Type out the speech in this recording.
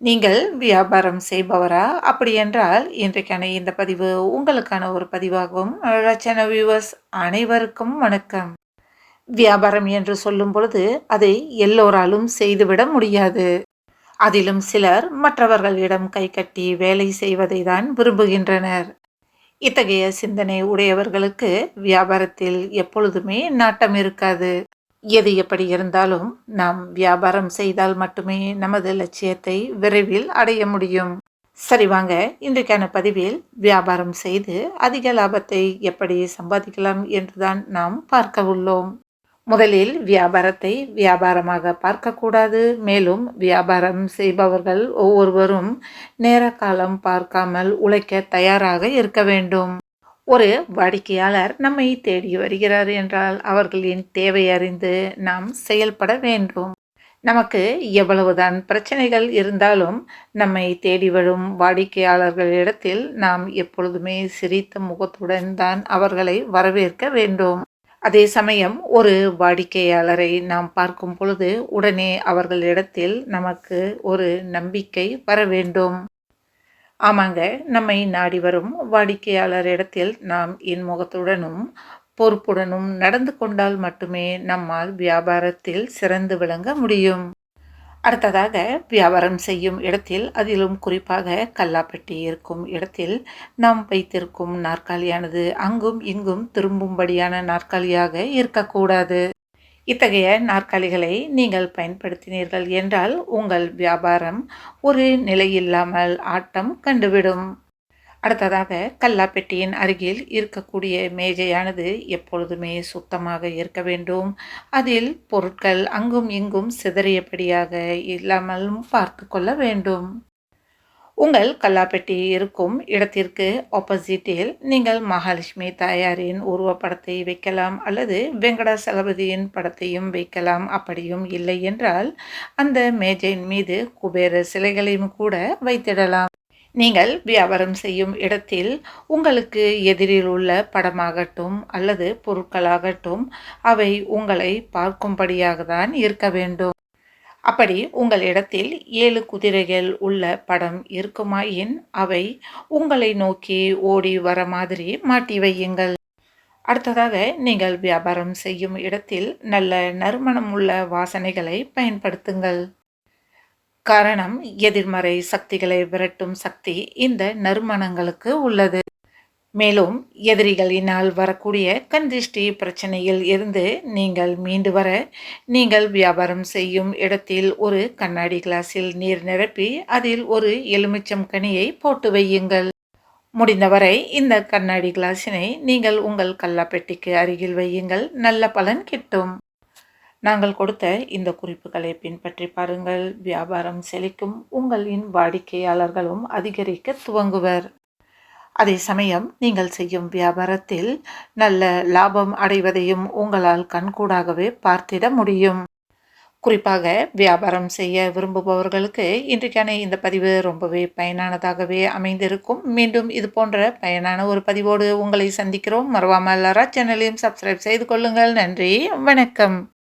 நீங்கள் வியாபாரம் செய்பவரா? அப்படி என்றால் இன்றைக்கான இந்த பதிவு உங்களுக்கான ஒரு பதிவாகும். ரச்சன வியூவர்ஸ் அனைவருக்கும் வணக்கம். வியாபாரம் என்று சொல்லும் பொழுது அதை எல்லோராலும் செய்துவிட முடியாது. அதிலும் சிலர் மற்றவர்களிடம் கை கட்டி வேலை செய்வதை தான் விரும்புகின்றனர். இத்தகைய சிந்தனை உடையவர்களுக்கு வியாபாரத்தில் எப்பொழுதுமே நாட்டம் இருக்காது. எது எப்படி இருந்தாலும் நாம் வியாபாரம் செய்தால் மட்டுமே நமது லட்சியத்தை விரைவில் அடைய முடியும். சரி வாங்க இன்றைக்கான பதிவில் வியாபாரம் செய்து அதிக லாபத்தை எப்படி சம்பாதிக்கலாம் என்றுதான் நாம் பார்க்க உள்ளோம். முதலில் வியாபாரத்தை வியாபாரமாக பார்க்கக்கூடாது. மேலும் வியாபாரம் செய்பவர்கள் ஒவ்வொருவரும் நேர காலம் பார்க்காமல் உழைக்க தயாராக இருக்க வேண்டும். ஒரு வாடிக்கையாளர் நம்மை தேடி வருகிறார் என்றால் அவர்களின் தேவை அறிந்து நாம் செயல்பட வேண்டும். நமக்கு எவ்வளவுதான் பிரச்சனைகள் இருந்தாலும் நம்மை தேடி வரும் வாடிக்கையாளர்களிடத்தில் நாம் எப்பொழுதுமே சிரித்த முகத்துடன் தான் அவர்களை வரவேற்க வேண்டும். அதே சமயம் ஒரு வாடிக்கையாளரை நாம் பார்க்கும் பொழுது உடனே அவர்களிடத்தில் நமக்கு ஒரு நம்பிக்கை வர வேண்டும். ஆமாங்க நம்மை நாடி வரும் வாடிக்கையாளர் இடத்தில் நாம் இன்முகத்துடனும் பொறுப்புடனும் நடந்து கொண்டால் மட்டுமே நம்மால் வியாபாரத்தில் சிறந்து விளங்க முடியும். அடுத்ததாக வியாபாரம் செய்யும் இடத்தில் அதிலும் குறிப்பாக கல்லாப்பட்டி இருக்கும் இடத்தில் நாம் வைத்திருக்கும் நாற்காலியானது அங்கும் இங்கும் திரும்பும்படியான நாற்காலியாக இருக்கக்கூடாது. இத்தகைய நாற்காலிகளை நீங்கள் பயன்படுத்தினீர்கள் என்றால் உங்கள் வியாபாரம் ஒரு நிலையில்லாமல் ஆட்டம் கண்டுவிடும். அடுத்ததாக கல்லாப்பெட்டியின் அருகில் இருக்கக்கூடிய மேஜையானது எப்பொழுதுமே சுத்தமாக இருக்க வேண்டும். அதில் பொருட்கள் அங்கும் இங்கும் சிதறியபடியாக இல்லாமலும் பார்த்து கொள்ள வேண்டும். உங்கள் கல்லாப்பெட்டி இருக்கும் இடத்திற்கு ஆப்போசிட்டில் நீங்கள் மகாலட்சுமி தாயாரின் உருவப்படத்தை வைக்கலாம் அல்லது வெங்கடாசலபதியின் படத்தையும் வைக்கலாம். அப்படியும் இல்லை என்றால் அந்த மேஜையின் மீது குபேர சிலைகளையும் கூட வைத்திடலாம். நீங்கள் வியாபாரம் செய்யும் இடத்தில் உங்களுக்கு எதிரில் உள்ள படமாகட்டும் அல்லது பொருட்களாகட்டும் அவை உங்களை பார்க்கும்படியாக தான் இருக்க வேண்டும். அப்படி உங்கள் இடத்தில் ஏழு குதிரைகள் உள்ள படம் இருக்குமாயின் அவை உங்களை நோக்கி ஓடி வர மாதிரி மாட்டி வையுங்கள். அடுத்ததாக நீங்கள் வியாபாரம் செய்யும் இடத்தில் நல்ல நறுமணம் உள்ள வாசனைகளை பயன்படுத்துங்கள். காரணம் எதிர்மறை சக்திகளை விரட்டும் சக்தி இந்த நறுமணங்களுக்கு உள்ளது. மேலும் எதிரிகளினால் வரக்கூடிய கந்திஷ்டி பிரச்சனையில் இருந்து நீங்கள் மீண்டு வர நீங்கள் வியாபாரம் செய்யும் இடத்தில் ஒரு கண்ணாடி கிளாஸில் நீர் நிரப்பி அதில் ஒரு எலுமிச்சம் கனியை போட்டு வையுங்கள். முடிந்தவரை இந்த கண்ணாடி கிளாஸினை நீங்கள் உங்கள் கல்லாப்பெட்டிக்கு அருகில் வையுங்கள். நல்ல பலன் கிட்டும். நாங்கள் கொடுத்த இந்த குறிப்புகளை பின்பற்றி பாருங்கள். வியாபாரம் செழிக்கும். உங்களின் வாடிக்கையாளர்களும் அதிகரிக்க துவங்குவர். அதே சமயம் நீங்கள் செய்யும் வியாபாரத்தில் நல்ல லாபம் அடைவதையும் உங்களால் கண்கூடாகவே பார்த்திட முடியும். குறிப்பாக வியாபாரம் செய்ய விரும்புபவர்களுக்கு இன்றைக்கான இந்த பதிவு ரொம்பவே பயனானதாகவே அமைந்திருக்கும். மீண்டும் இது போன்ற பயனான ஒரு பதிவோடு உங்களை சந்திக்கிறோம். மறவாமல் சேனலையும் சப்ஸ்கிரைப் செய்து கொள்ளுங்கள். நன்றி வணக்கம்.